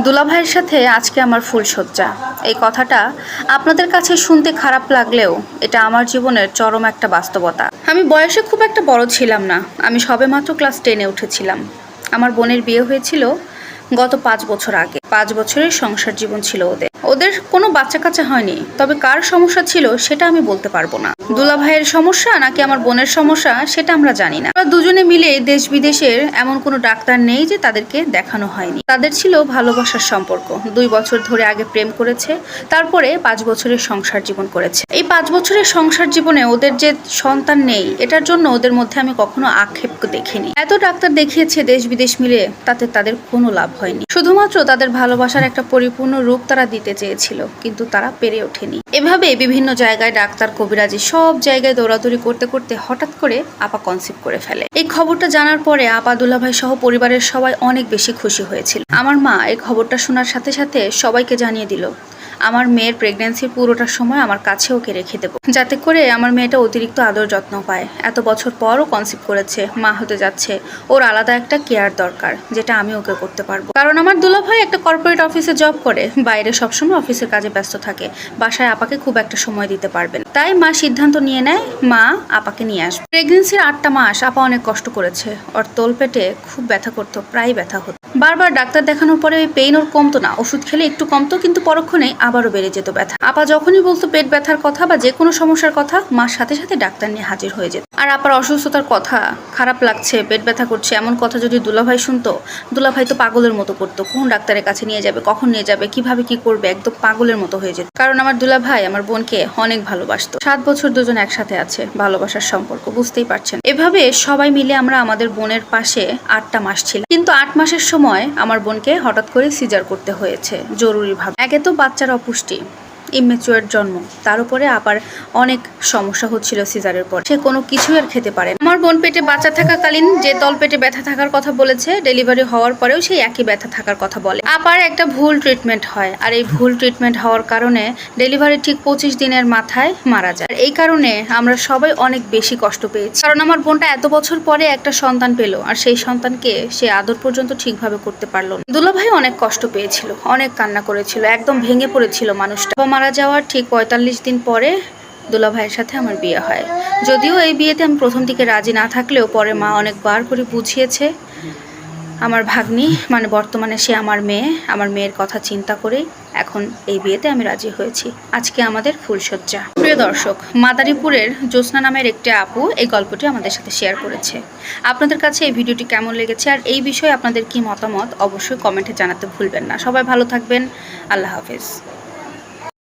দুলাভাইয়ের সাথে আজকে আমার ফুলশয্যা এই কথাটা আপনাদের কাছে শুনতে খারাপ লাগলেও এটা আমার জীবনের চরম একটা বাস্তবতা। আমি বয়সে খুব একটা বড় ছিলাম না। আমি সবেমাত্র ক্লাস টেনে উঠেছিলাম। আমার বোনের বিয়ে হয়েছিল গত পাঁচ বছর আগে। পাঁচ বছরের সংসার জীবন ছিল ওদের। ওদের কোনো বাচ্চা কাচ্চা হয়নি। তবে কার সমস্যা ছিল সেটা আমি বলতে পারব না। দুলা ভাইয়ের সমস্যা নাকি আমার বোনের সমস্যা সেটা আমরা জানি না। আমরা দুজনে মিলে দেশ বিদেশের এমন কোনো ডাক্তার নেই যে তাদেরকে দেখানো হয়নি। তাদের ছিল ভালোবাসার সম্পর্ক। দুই বছর ধরে আগে প্রেম করেছে, তারপরে পাঁচ বছরের সংসার জীবন করেছে। এই পাঁচ বছরের সংসার জীবনে ওদের যে সন্তান নেই, এটার জন্য ওদের মধ্যে আমি কখনো আক্ষেপ দেখিনি। এত ডাক্তার দেখিয়েছে দেশ বিদেশ মিলে, তাতে তাদের কোনো লাভ হয়নি। শুধুমাত্র তাদের ভালোবাসার একটা পরিপূর্ণ রূপ তারা দিতে চেয়েছিল, কিন্তু তারা পেরে ওঠেনি। এভাবে বিভিন্ন জায়গায় ডাক্তার কবিরাজি সব জায়গায় দৌড়াদৌড়ি করতে করতে হঠাৎ করে আপা কনসিভ করে ফেলে। এই খবরটা জানার পরে আপা দুলাভাই সহ পরিবারের সবাই অনেক বেশি খুশি হয়েছিল। আমার মা এই খবরটা শোনার সাথে সাথে সবাইকে জানিয়ে দিল আমার মেয়ের প্রেগন্যান্সির পুরোটা সময় আমার কাছে ওকে রেখে দেবো। যাতে করে আমার মেয়েটা অতিরিক্ত আদর যত্ন পায়। এত বছর পরও কনসিভ করেছে, মা হতে যাচ্ছে। ওর আলাদা একটা কেয়ার দরকার, যেটা আমি ওকে করতে পারব। কারণ আমার দুলাভাই একটা কর্পোরেট অফিসে জব করে, বাইরে সবসময় অফিসের কাজে ব্যস্ত থাকে। বাসায় আপাকে খুব একটা সময় দিতে পারবেন তাই মা সিদ্ধান্ত নিয়ে নেয়, মা আপাকে নিয়ে আসবে। প্রেগনেন্সির আটটা মাস আপা অনেক কষ্ট করেছে। ওর তোল পেটে খুব ব্যথা করতো, প্রায় ব্যথা হতো। বারবার ডাক্তার দেখানোর পরে ওই পেইন ওর কমতো না। ওষুধ খেলে একটু কমতো, কিন্তু পরক্ষণেই আবারও বেড়ে যেত ব্যথা। আপা যখনই বলতো পেট ব্যথার কথা বা যে কোনো সমস্যার কথা, মার সাথে সাথে ডাক্তার নিয়ে হাজির হয়ে যেত। আর আপার অসুস্থতার কথা, খারাপ লাগছে, পেট ব্যথা করছে, এমন কথা যদি দুলাভাই শুনতো, দুলাভাই তো পাগলের মতো করতো। কোন ডাক্তারের কাছে নিয়ে যাবে, কখন নিয়ে যাবে, কীভাবে কি করবে, একদম পাগলের মতো হয়ে যেত। কারণ আমার দুলাভাই আমার বোনকে অনেক ভালোবাসতো। সাত বছর দুজন একসাথে আছে, ভালোবাসার সম্পর্ক, বুঝতেই পারছেন। এভাবে সবাই মিলে আমরা আমাদের বোনের পাশে আটটা মাস ছিলাম। কিন্তু আট মাসের সময় আমার বোনকে হঠাৎ করে সিজার করতে হয়েছে, জরুরিভাবে। একে তো বাচ্চার অপুষ্টি। ইমেচুয়ার জন্ম। তার উপরে আবার অনেক সমস্যা হচ্ছিল সিজারের পর। সে কোনো কিছুই আর খেতে পারে আমার বোন পেটে বাচ্চা থাকাকালীন যে তল পেটে ব্যথা থাকার কথা বলেছে, ডেলিভারি হওয়ার পরেও সেই একই ব্যথা থাকার কথা বলে। আবার একটা ভুল ট্রিটমেন্ট হয় আর এই ভুল ট্রিটমেন্ট হওয়ার কারণে ডেলিভারি ঠিক পঁচিশ দিনের মাথায় মারা যায়। এই কারণে আমরা সবাই অনেক বেশি কষ্ট পেয়েছি। কারণ আমার বোনটা এত বছর পরে একটা সন্তান পেল আর সেই সন্তানকে সে আদর পর্যন্ত ঠিকভাবে করতে পারল না। দুলাভাই অনেক কষ্ট পেয়েছিল, অনেক কান্না করেছিল, একদম ভেঙে পড়েছিল মানুষটা। মারা যাওয়ার ঠিক পঁয়তাল্লিশ দিন পরে দুলা ভাইয়ের সাথে আমার বিয়ে হয়। যদিও এই বিয়েতে আমি প্রথম দিকে রাজি না থাকলেও পরে মা অনেকবার করে বুঝিয়েছে আমার ভাগ্নি মানে বর্তমানে সে আমার মেয়ে, আমার মেয়ের কথা চিন্তা করেই এখন এই বিয়েতে আমি রাজি হয়েছি। আজকে আমাদের ফুলসজ্জা প্রিয় দর্শক, মাদারীপুরের জ্যোৎস্না নামের একটি আপু এই গল্পটি আমাদের সাথে শেয়ার করেছে। আপনাদের কাছে এই ভিডিওটি কেমন লেগেছে আর এই বিষয়ে আপনাদের কি মতামত অবশ্যই কমেন্টে জানাতে ভুলবেন না। সবাই ভালো থাকবেন। আল্লাহ হাফেজ।